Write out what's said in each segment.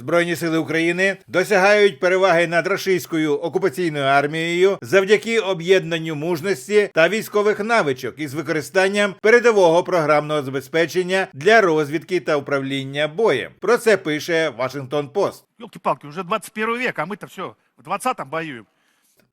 Збройні сили України досягають переваги над рашистською окупаційною армією завдяки об'єднанню мужності та військових навичок із використанням передового програмного забезпечення для розвідки та управління боєм. Про це пише Вашингтон Пост. Йолки-палки, уже 21 век, а ми то все в 20-м воюем.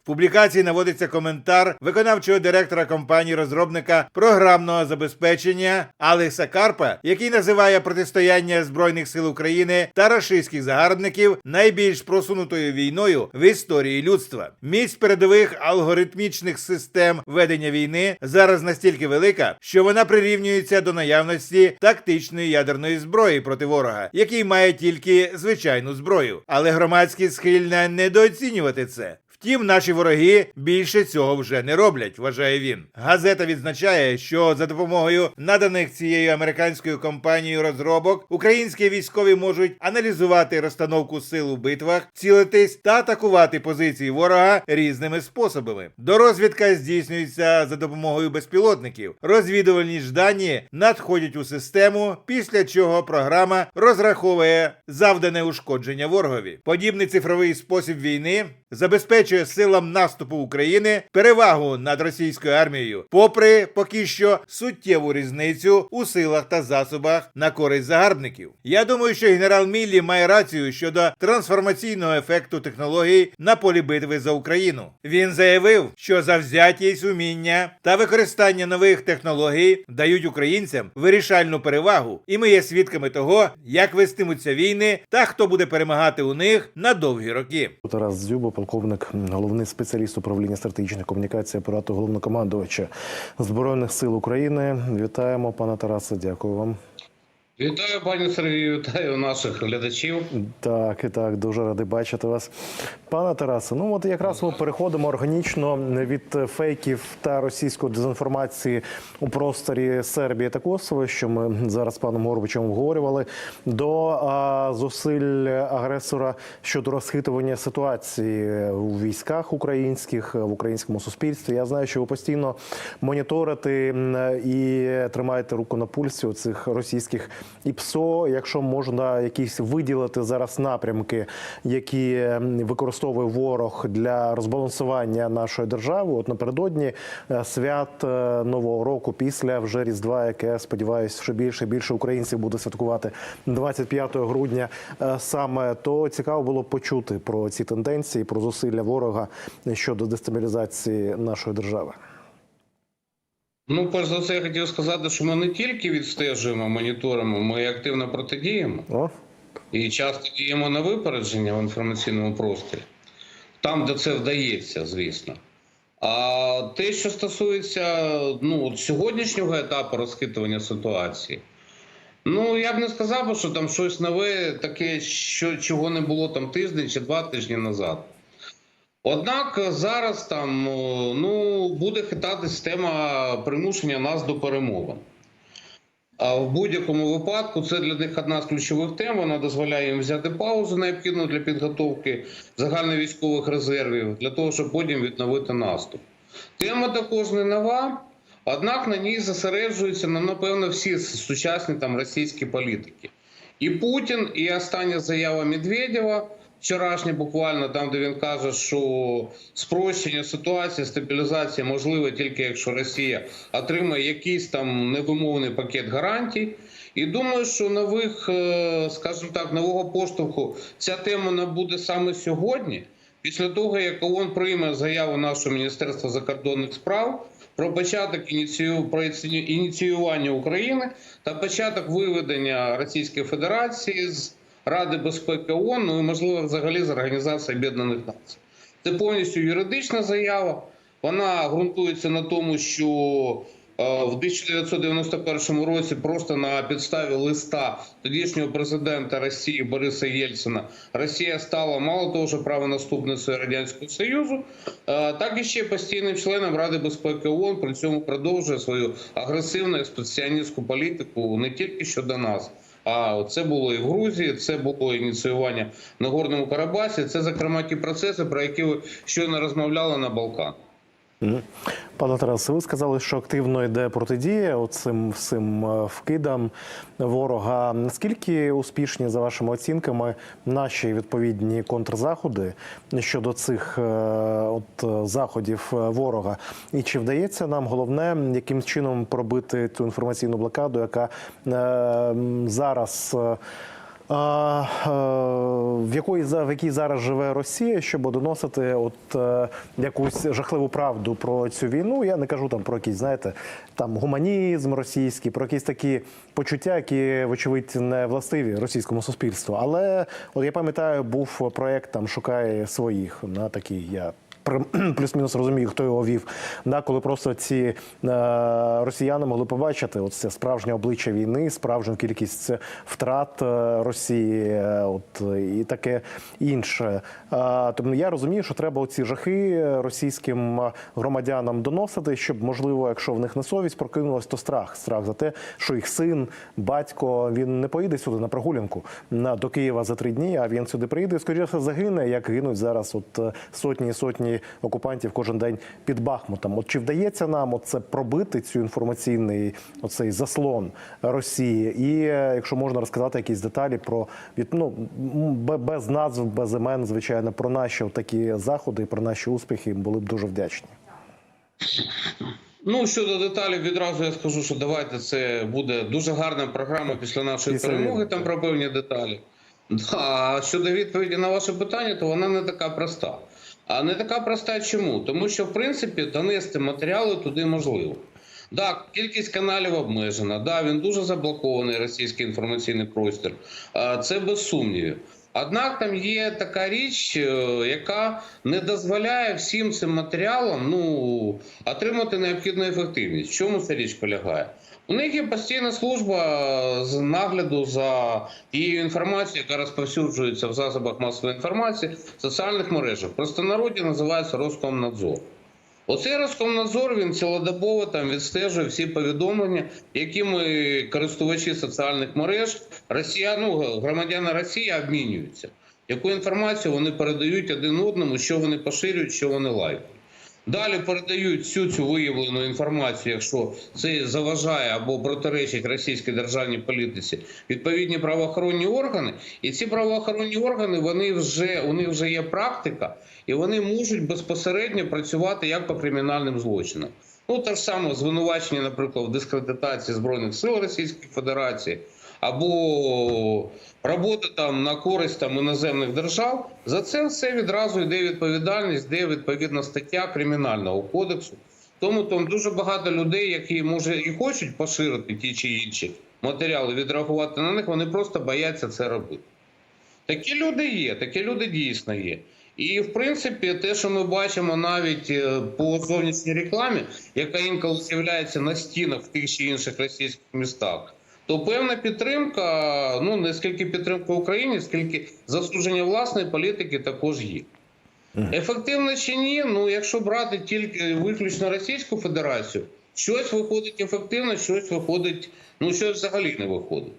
В публікації наводиться коментар виконавчого директора компанії розробника програмного забезпечення Алекса Карпа, який називає протистояння збройних сил України та рашистських загарбників найбільш просунутою війною в історії людства. Місць передових алгоритмічних систем ведення війни зараз настільки велика, що вона прирівнюється до наявності тактичної ядерної зброї проти ворога, який має тільки звичайну зброю. Але громадськість схильна недооцінювати це. Втім, наші вороги більше цього вже не роблять, вважає він. Газета відзначає, що за допомогою наданих цією американською компанією розробок українські військові можуть аналізувати розстановку сил у битвах, цілитись та атакувати позиції ворога різними способами. Дорозвідка здійснюється за допомогою безпілотників. Розвідувальні ж дані надходять у систему, після чого програма розраховує завдане ушкодження ворогові. Подібний цифровий спосіб війни забезпечує силам наступу України перевагу над російською армією, попри поки що суттєву різницю у силах та засобах на користь загарбників. Я думаю, що генерал Міллі має рацію щодо трансформаційного ефекту технологій на полі битви за Україну. Він заявив, що завзятість, уміння та використання нових технологій дають українцям вирішальну перевагу, і ми є свідками того, як вестимуться війни та хто буде перемагати у них на довгі роки. Тарас Дзюба, полковник, головний спеціаліст управління стратегічної комунікації апарату головнокомандувача збройних сил України. Вітаємо, пане Тарасе. Дякую вам. Вітаю, пані Сергію, вітаю наших глядачів. Так, і так, дуже радий бачити вас. Пане Тарасе, ну от якраз ми переходимо органічно від фейків та російської дезінформації у просторі Сербії та Косово, що ми зараз з паном Горбачем обговорювали, до а, зусиль агресора щодо розхитування ситуації у військах українських в українському суспільстві. Я знаю, що ви постійно моніторите і тримаєте руку на пульсі у цих російських і ПСО, якщо можна якісь виділити зараз напрямки, які використовує ворог для розбалансування нашої держави. От напередодні е, свят е, нового року, після вже різдва, яке сподіваюся, що більше і більше українців буде святкувати 25 грудня. е, Саме то цікаво було почути про ці тенденції, про зусилля ворога щодо дестабілізації нашої держави. Ну, перш за все, я хотів сказати, що ми не тільки відстежуємо, моніторимо, ми активно протидіємо О, і часто діємо на випередження в інформаційному просторі, там, де це вдається, звісно. А те, що стосується ну, от сьогоднішнього етапу розхитування ситуації, ну я б не сказав, що там щось нове, таке, що, чого не було там тиждень чи два тижні назад. Однак зараз там ну, буде хитатись тема примушення нас до перемовин. А в будь-якому випадку це для них одна з ключових тем. Вона дозволяє їм взяти паузу необхідну для підготовки загальновійськових резервів для того, щоб потім відновити наступ. Тема також не нова, однак на ній зосереджуються ну, напевно всі сучасні там російські політики. І Путін, і остання заява Медведєва. Вчорашня буквально там, де він каже, що спрощення ситуації, стабілізація можливе тільки якщо Росія отримає якийсь там невимовний пакет гарантій. І думаю, що нових, е, скажімо так, нового поштовху ця тема набуде саме сьогодні, після того як ООН прийме заяву нашого міністерства закордонних справ про початок ініціювання України та початок виведення Російської Федерації з Ради безпеки ООН, ну і можливо взагалі з Організації Об'єднаних Націй. Це повністю юридична заява. Вона ґрунтується на тому, що е, в 1991 році просто на підставі листа тодішнього президента Росії Бориса Єльцина Росія стала мало того, що правонаступницею радянського союзу, е, так і ще постійним членом Ради безпеки ООН. При цьому продовжує свою агресивну експансіоністську політику не тільки щодо нас. А це було і в Грузії, це було ініціювання на Горному Карабасі. Це, зокрема, ті процеси, про які ви щойно розмовляли на Балкан. Пане Тарасе, ви сказали, що активно йде протидія цим всім е, вкидам ворога. Наскільки успішні, за вашими оцінками, наші відповідні контрзаходи щодо цих е, от е, заходів ворога? І чи вдається нам головне яким чином пробити цю інформаційну блокаду, яка зараз. В якої в якій зараз живе Росія, щоб доносити от е, якусь жахливу правду про цю війну. Я не кажу там про якийсь, знаєте, там гуманізм російський, про якісь такі почуття, які вочевидь не властиві російському суспільству. Але от я пам'ятаю, був проект там шукає своїх на такий я. Плюс-мінус розумію, хто його вів, да, коли просто ці е, росіяни могли побачити от це справжнє обличчя війни, справжню кількість втрат е, Росії, е, от і таке інше. Е, тому я розумію, що треба оці жахи російським громадянам доносити, щоб можливо, якщо в них не совість прокинулась, то страх. Страх за те, що їх син, батько, він не поїде сюди на прогулянку на до Києва за три дні. А він сюди приїде скоріше загине, як гинуть зараз. От е, сотні і сотні окупантів кожен день під Бахмутом. От чи вдається нам оце пробити цю інформаційний оцей заслон Росії? І е, якщо можна розказати якісь деталі про від ну без назв, без імен, звичайно, про наші такі заходи, про наші успіхи були б дуже вдячні. Ну, щодо деталей, відразу я скажу, що давайте це буде дуже гарна програма після нашої Після перемоги, там про певні деталі. Да, а щодо відповіді на ваше питання, то вона не така проста. А не така проста чому? Тому що, в принципі, донести матеріали туди можливо. Так, кількість каналів обмежена. Да, він дуже заблокований російський інформаційний простір. Це без сумнівів. Однак там є така річ, е, яка не дозволяє всім цим матеріалам ну, отримати необхідну ефективність. В чому ця річ полягає? У них є постійна служба з нагляду за тією інформацією, яка розповсюджується в засобах масової інформації, в соціальних мережах. Просто народі називається Роскомнадзор. Оцей Роскомнадзор він цілодобово там відстежує всі повідомлення, якими користувачі соціальних мереж Росія, ну, громадяни Росії обмінюються. Яку інформацію вони передають один одному, що вони поширюють, що вони лайкають. Далі передають всю цю виявлену інформацію, якщо це заважає або протиречить російській державній політиці, відповідні правоохоронні органи. І ці правоохоронні органи вони вже у них вже є практика, і вони можуть безпосередньо працювати як по кримінальним злочинам. Ну те ж саме звинувачення, наприклад, в дискредитації збройних сил Російської Федерації або робота там на користь там іноземних держав. За це все відразу йде відповідальність, де відповідна стаття кримінального кодексу. Тому там дуже багато людей, які може і хочуть поширити ті чи інші матеріали, відреагувати на них, вони просто бояться це робити. Такі люди є, такі люди дійсно є. І в принципі, те, що ми бачимо навіть е, по зовнішній рекламі, яка інколи з'являється на стінах в тих чи інших російських містах, то певна підтримка, ну не скільки підтримка Україні, скільки засудження власної політики також є. Ефективно чи ні? Ну, якщо брати тільки виключно Російську Федерацію, щось виходить ефективно, щось виходить, ну щось взагалі не виходить.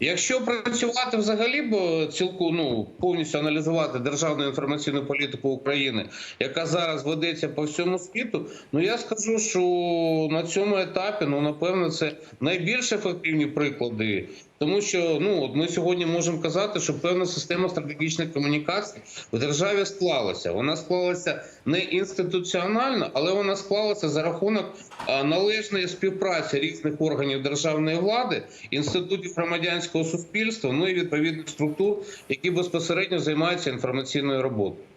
Якщо працювати взагалі, бо цілку ну повністю аналізувати державну інформаційну політику України, яка зараз ведеться по всьому світу, ну я скажу, що на цьому етапі ну напевно це найбільш ефективні приклади. Тому що ну от ми сьогодні можемо казати, що певна система стратегічних комунікацій в державі склалася. Вона склалася не інституціонально, але вона склалася за рахунок належної співпраці різних органів державної влади, інститутів громадянського суспільства, ну і відповідних структур, які безпосередньо займаються інформаційною роботою.